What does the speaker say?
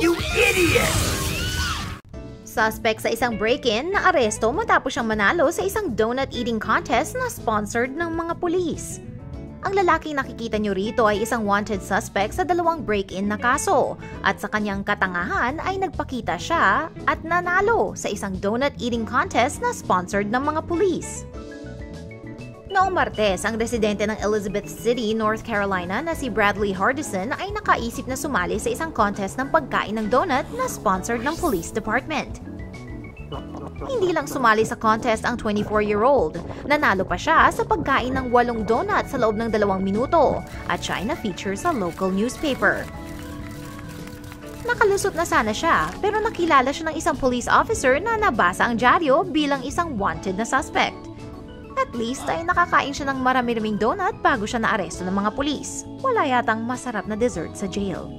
You idiot! Suspect sa isang break-in na aresto matapos siyang manalo sa isang donut eating contest na sponsored ng mga pulis. Ang lalaking nakikita niyo rito ay isang wanted suspect sa dalawang break-in na kaso at sa kanyang katangahan ay nagpakita siya at nanalo sa isang donut eating contest na sponsored ng mga pulis. Noong Martes, ang residente ng Elizabeth City, North Carolina na si Bradley Hardison ay nakaisip na sumali sa isang contest ng pagkain ng donut na sponsored ng police department. Hindi lang sumali sa contest ang 24-year-old. Nanalo pa siya sa pagkain ng walong donut sa loob ng dalawang minuto at siya ay na-feature sa local newspaper. Nakalusot na sana siya pero nakilala siya ng isang police officer na nabasa ang dyaryo bilang isang wanted na suspect. At least ay nakakain siya ng marami-raming donut bago siya naaresto ng mga pulis. Wala yatang masarap na dessert sa jail.